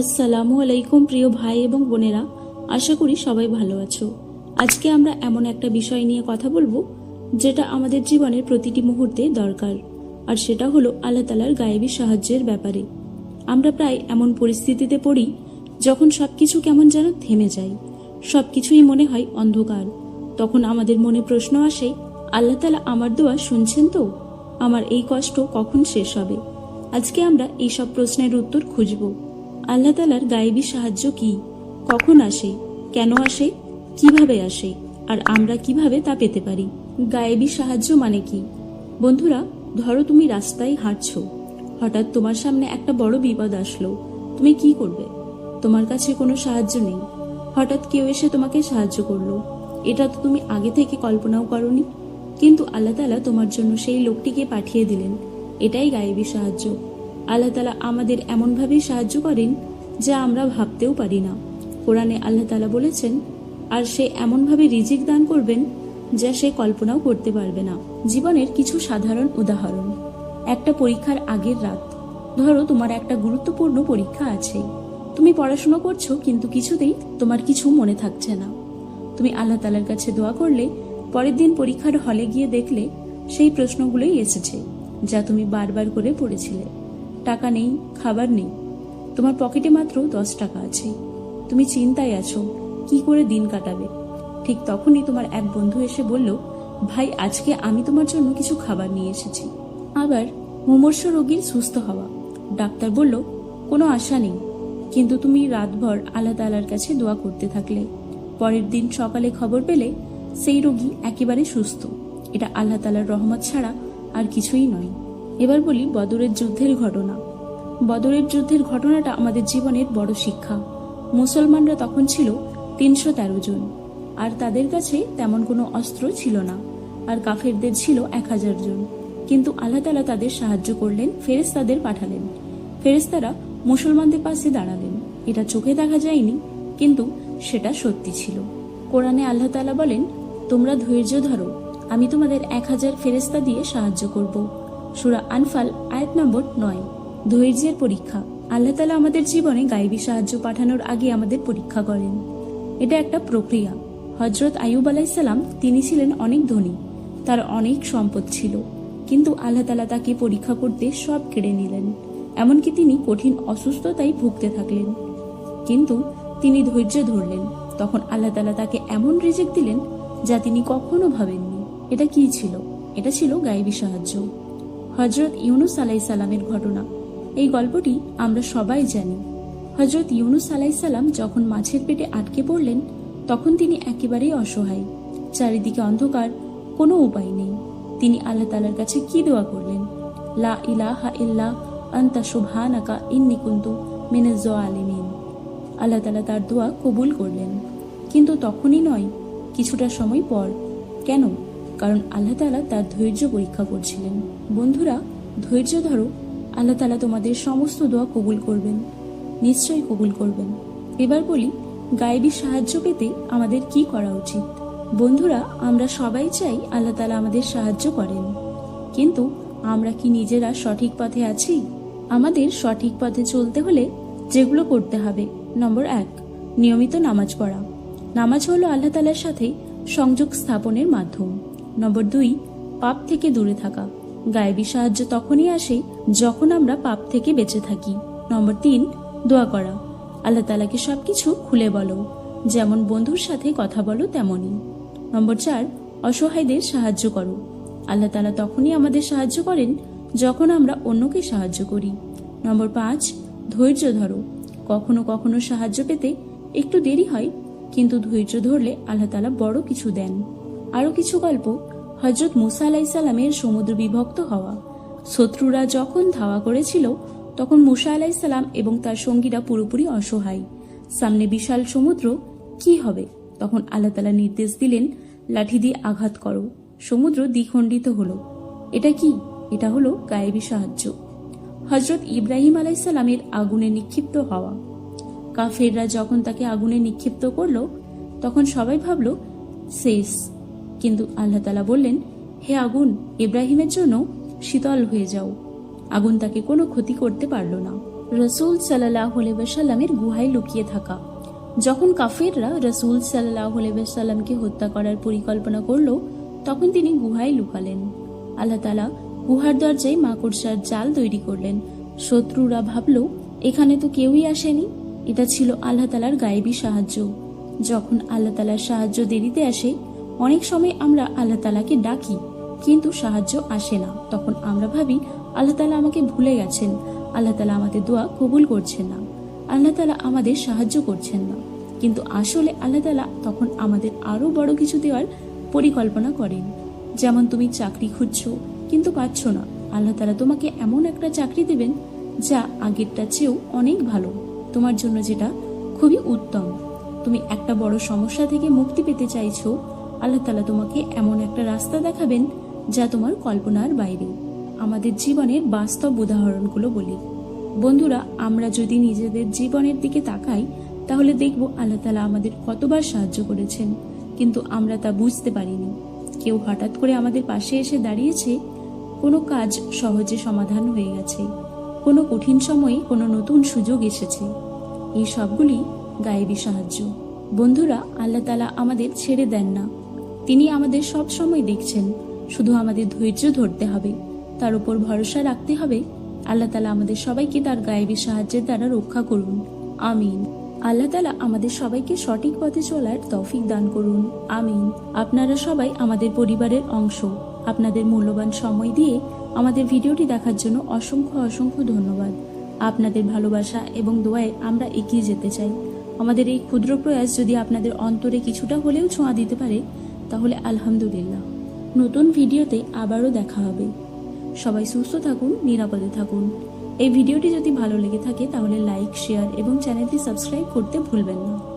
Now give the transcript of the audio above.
আসসালামু আলাইকুম প্রিয় ভাই এবং বোনেরা, আশা করি সবাই ভালো আছো। আজকে আমরা এমন একটা বিষয় নিয়ে কথা বলব, যেটা আমাদের জীবনের প্রতিটি মুহূর্তে দরকার, আর সেটা হলো আল্লাহ তালার গায়েবী সাহায্যের ব্যাপারে। আমরা প্রায় এমন পরিস্থিতিতে পড়ি, যখন সবকিছু কেমন যেন থেমে যায়, সবকিছুই মনে হয় অন্ধকার। তখন আমাদের মনে প্রশ্ন আসে, আল্লাহ তালা আমার দোয়া শুনছেন তো? আমার এই কষ্ট কখন শেষ হবে? আজকে আমরা এই সব প্রশ্নের উত্তর খুঁজব। আল্লাহ তালার গায়েবী সাহায্য কি? কখন আসে? কেন আসে? কীভাবে আসে? আর আমরা কীভাবে তা পেতে পারি? গায়েবী সাহায্য মানে কি? বন্ধুরা, ধরো তুমি রাস্তায় হাঁটছো। হঠাৎ তোমার সামনে একটা বড় বিপদ আসলো। তুমি কি করবে? তোমার কাছে কোনো সাহায্য নেই। হঠাৎ কেউ এসে তোমাকে সাহায্য করল। এটা তো তুমি আগে থেকে কল্পনাও করনি। কিন্তু আল্লাহ তালা তোমার জন্য সেই লোকটিকে পাঠিয়ে দিলেন। এটাই গায়েবী সাহায্য। আল্লাহ তালা আমাদের এমনভাবেই সাহায্য করেন যা আমরা ভাবতেও পারি না। কোরআনে আল্লাহ তালা বলেছেন, আর সে এমনভাবে রিজিক দান করবেন যা সে কল্পনাও করতে পারবে না। জীবনের কিছু সাধারণ উদাহরণ। একটা পরীক্ষার আগের রাত। ধরো তোমার একটা গুরুত্বপূর্ণ পরীক্ষা আছে। তুমি পড়াশোনা করছ, কিন্তু কিছুতেই তোমার কিছু মনে থাকছে না। তুমি আল্লাহ তালার কাছে দোয়া করলে, পরের দিন পরীক্ষার হলে গিয়ে দেখলে সেই প্রশ্নগুলোই এসেছে, যা তুমি বারবার করে পড়েছিলে। টাকা নেই, খাবার নেই। তোমার পকেটে মাত্র দশ টাকা আছে। তুমি চিন্তায় আছো, কি করে দিন কাটাবে? ঠিক তখনই তোমার এক বন্ধু এসে বলল, ভাই, আজকে আমি তোমার জন্য কিছু খাবার নিয়ে এসেছি। আবার মুমর্ষ রোগীর সুস্থ হওয়া। ডাক্তার বলল, কোনো আশা নেই। কিন্তু তুমি রাতভর আল্লাহ তালার কাছে দোয়া করতে থাকলে। পরের দিন সকালে খবর পেলে সেই রোগী একেবারে সুস্থ। এটা আল্লাহ তালার রহমত ছাড়া আর কিছুই নয়। এবার বলি বদরের যুদ্ধের ঘটনা। বদরের যুদ্ধের ঘটনাটা আমাদের জীবনের বড় শিক্ষা। মুসলমানরা তখন ছিল তিনশো তেরো জন, আর তাদের কাছে তেমন কোনো অস্ত্র ছিল না, আর কাফেরদের ছিল এক হাজার জন। কিন্তু আল্লাহ তালা তাদের সাহায্য করলেন ফেরেস্তাদের পাঠালেন। ফেরেস্তারা মুসলমানদের পাশে দাঁড়ালেন। এটা চোখে দেখা যায়নি, কিন্তু সেটা সত্যি ছিল। কোরআনে আল্লাহ তালা বলেন, তোমরা ধৈর্য ধরো, আমি তোমাদের এক হাজার ফেরেস্তা দিয়ে সাহায্য করব। সুরা আনফাল, আয়াত নম্বর নয়। ধৈর্যের পরীক্ষা। আল্লাহ তালা আমাদের জীবনে গাইবী সাহায্য পাঠানোর আগে আমাদের পরীক্ষা করেন। এটা একটা প্রক্রিয়া। হজরত আইয়ুব আলাইসাল্লাম তিনি ছিলেন অনেক ধনী। তার অনেক সম্পদ ছিল। কিন্তু আল্লাহ তালা তাকে পরীক্ষা করতে সব কেড়ে নিলেন। এমনকি তিনি কঠিন অসুস্থতায় ভুগতে থাকলেন। কিন্তু তিনি ধৈর্য ধরলেন। তখন আল্লাহ তালা তাকে এমন রিজেক্ট দিলেন যা তিনি কখনো ভাবেননি। এটা কি ছিল? এটা ছিল গায়েবী সাহায্য। হজরত ইউনুস আলাই সালামের ঘটনা। এই গল্পটি আমরা সবাই জানি। হজরত ইউনুস আলাই সালাম যখন মাছের পেটে আটকে পড়লেন, তখন তিনি একেবারেই অসহায়। চারিদিকে অন্ধকার, কোনো উপায় নেই। তিনি আল্লাহ তালার কাছে কি দোয়া করলেন? লা ইলাহা ইল্লা আন্তা সুবহানাকা ইন্নি কুন্তু মিনাজ আলিমিন আল্লাহ তালা তার দোয়া কবুল করলেন। কিন্তু তখনই নয়, কিছুটা সময় পর। কেন? কারণ আল্লাহ তালা তার ধৈর্য পরীক্ষা করছিলেন। বন্ধুরা, ধৈর্য ধরো। আল্লাহ তালা তোমাদের সমস্ত দোয়া কবুল করবেন, নিশ্চয়ই কবুল করবেন। এবার বলি, গায়েবী সাহায্য পেতে আমাদের কি করা উচিত? বন্ধুরা, আমরা সবাই চাই আল্লাহ তালা আমাদের সাহায্য করেন। কিন্তু আমরা কি নিজেরা সঠিক পথে আছি? আমাদের সঠিক পথে চলতে হলে যেগুলো করতে হবে। নম্বর এক, নিয়মিত নামাজ পড়া। নামাজ হলো আল্লাহ তালার সাথে সংযোগ স্থাপনের মাধ্যম। নম্বর দুই, পাপ থেকে দূরে থাকা। গায়েবী সাহায্য তখনই আসে যখন আমরা পাপ থেকে বেঁচে থাকি। নম্বর তিন, দোয়া করা। আল্লাহ তালাকে সবকিছু খুলে বলো। যেমন বন্ধুর সাথে কথা বলো তেমনই। নম্বর চার, অসহায়দের সাহায্য করো। আল্লাহ তালা তখনই আমাদের সাহায্য করেন যখন আমরা অন্যকে সাহায্য করি। নম্বর পাঁচ, ধৈর্য ধরো। কখনো কখনো সাহায্য পেতে একটু দেরি হয়, কিন্তু ধৈর্য ধরলে আল্লাহ তালা বড় কিছু দেন। আরও কিছু গল্প হজরত মুসা আলাহি সাল্লামের সমুদ্র বিভক্ত হওয়া। শত্রুরা যখন ধাওয়া করেছিল, তখন মুসা আলাহি সাল্লাম এবং তার সঙ্গীরা পুরোপুরি অসহায়। সামনে বিশাল সমুদ্র, কি হবে? তখন আল্লাহ তালা নির্দেশ দিলেন, লাঠি দিয়ে আঘাত করো। সমুদ্র দ্বিখণ্ডিত হলো। এটা কি? এটা হলো গায়েবী সাহায্য। হজরত ইব্রাহিম আলাইসাল্লামের আগুনে নিক্ষিপ্ত হওয়া। কাফেররা যখন তাকে আগুনে নিক্ষিপ্ত করল, তখন সবাই ভাবল, শেষ। কিন্তু আল্লাহ তালা বললেন, হে আগুন, ইব্রাহিমের জন্য শীতল হয়ে যাও। আগুন তাকে কোনো ক্ষতি করতে পারল না। রসুল সাল্লাহ সাল্লামের গুহায় লুকিয়ে থাকা। যখন কাফিররা রসুল সাল্লাহ সাল্লামকে হত্যা করার পরিকল্পনা করল, তখন তিনি গুহায় লুকালেন। আল্লাহ তালা গুহার দরজায় মাকড়সার জাল তৈরি করলেন। শত্রুরা ভাবল, এখানে তো কেউই আসেনি। এটা ছিল আল্লাহ তালার গায়েবী সাহায্য। যখন আল্লাহ তালার সাহায্য দেরিতে আসে অনেক সময় আমরা আল্লাহ তালাকে ডাকি, কিন্তু সাহায্য আসে না। তখন আমরা ভাবি, আল্লাহ তালা আমাকে ভুলে গেছেন, আল্লাহ তালা আমাদের দোয়া কবুল করছেন না, আল্লাহ তালা আমাদের সাহায্য করছেন না। কিন্তু আসলে আল্লাহ তালা তখন আমাদের আরও বড় কিছু দেওয়ার পরিকল্পনা করেন। যেমন তুমি চাকরি খুঁজছো, কিন্তু পাচ্ছ না। আল্লাহ তালা তোমাকে এমন একটা চাকরি দেবেন, যা আগেরটা চেয়েও অনেক ভালো। তোমার জন্য যেটা খুবই উত্তম। তুমি একটা বড় সমস্যা থেকে মুক্তি পেতে চাইছো আল্লাহ তালা তোমাকে এমন একটা রাস্তা দেখাবেন যা তোমার কল্পনার বাইরে। আমাদের জীবনের বাস্তব উদাহরণগুলো বলি। বন্ধুরা, আমরা যদি নিজেদের জীবনের দিকে তাকাই, তাহলে দেখব আল্লাহ তালা আমাদের কতবার সাহায্য করেছেন। কিন্তু আমরা তা বুঝতে পারিনি। কেউ হঠাৎ করে আমাদের পাশে এসে দাঁড়িয়েছে, কোনো কাজ সহজে সমাধান হয়ে গেছে। কোনো কঠিন সময়ে কোনো নতুন সুযোগ এসেছে। এই সবগুলি গায়েবী সাহায্য। বন্ধুরা, আল্লাহ তালা আমাদের ছেড়ে দেন না। তিনি আমাদের সব সময় দেখছেন। শুধু আমাদের ধৈর্য ধরতে হবে। তার উপর ভরসা রাখতে হবে। আল্লাহ তালা আমাদের সবাইকে তার গায়েবী সাহায্যের দ্বারা রক্ষা করুন। আমিন। আল্লাহ তালা আমাদের সবাইকে সঠিক পথে চলার তৌফিক দান করুন। আমিন। আপনারা সবাই আমাদের পরিবারের অংশ। আপনাদের মূল্যবান সময় দিয়ে আমাদের ভিডিওটি দেখার জন্য অসংখ্য অসংখ্য ধন্যবাদ। আপনাদের ভালোবাসা এবং দোয়ায় আমরা এগিয়ে যেতে চাই। আমাদের এই ক্ষুদ্র প্রয়াস যদি আপনাদের অন্তরে কিছুটা হলেও ছোঁয়া দিতে পারে তাহলে আলহামদুলিল্লাহ। নতুন ভিডিওতে আবারও দেখা হবে। সবাই সুস্থ থাকুন, নিরাপদে থাকুন। এই ভিডিওটি যদি ভালো লেগে থাকে তাহলে লাইক, শেয়ার এবং চ্যানেলটি সাবস্ক্রাইব করতে ভুলবেন না।